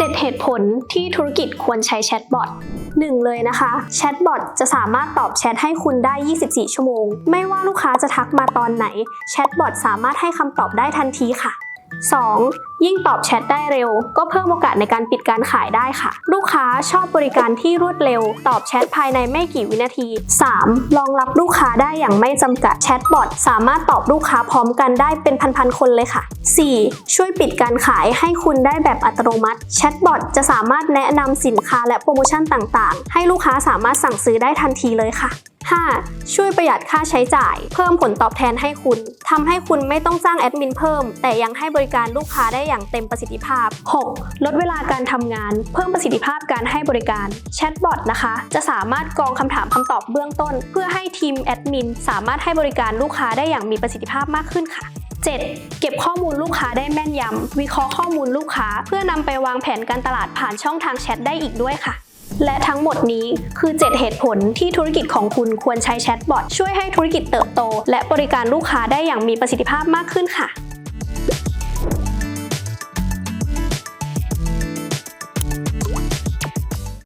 7 เหตุผลที่ธุรกิจควรใช้แชทบอท1เลยนะคะแชทบอทจะสามารถตอบแชทให้คุณได้ 24 ชั่วโมง ไม่ว่าลูกค้าจะทักมาตอนไหนแชทบอทสามารถให้คำตอบได้ทันทีค่ะ 2. ยิ่งตอบแชทได้เร็ว ก็เพิ่มโอกาสในการปิดการขายได้ค่ะ ลูกค้าชอบบริการที่รวดเร็ว ตอบแชทภายในไม่กี่วินาที 3. รองรับลูกค้าได้อย่างไม่จำกัดแชทบอทสามารถตอบลูกค้าพร้อมกันได้เป็นพันๆคนเลยค่ะ 4. ช่วยปิดการขายให้คุณได้แบบอัตโนมัติแชทบอทจะสามารถแนะนำสินค้าและโปรโมชั่นต่างๆ ให้ลูกค้าสามารถสั่งซื้อได้ทันทีเลยค่ะ 5. ช่วยประหยัดค่าใช้จ่าย เพิ่มผลตอบแทนให้คุณทำให้คุณไม่ต้องจ้างแอดมินเพิ่ม แต่ยังให้บริการลูกค้าได้อย่างเต็มประสิทธิภาพ 6. ลดเวลาการทำงาน เพิ่มประสิทธิภาพการให้บริการแชทบอทนะคะ จะสามารถกรองคำถามคำตอบเบื้องต้น เพื่อให้ทีมแอดมินสามารถให้บริการลูกค้าได้อย่างมีประสิทธิภาพมากขึ้นค่ะ 7. เก็บข้อมูลลูกค้าได้แม่นยำ วิเคราะห์ข้อมูลลูกค้า เพื่อนำไปวางแผนการตลาดผ่านช่องทางแชทได้อีกด้วยค่ะ และทั้งหมดนี้คือ 7 เหตุผลที่ธุรกิจของคุณควรใช้แชทบอทช่วยให้ธุรกิจเติบโต และบริการลูกค้าได้อย่างมีประสิทธิภาพมากขึ้นค่ะ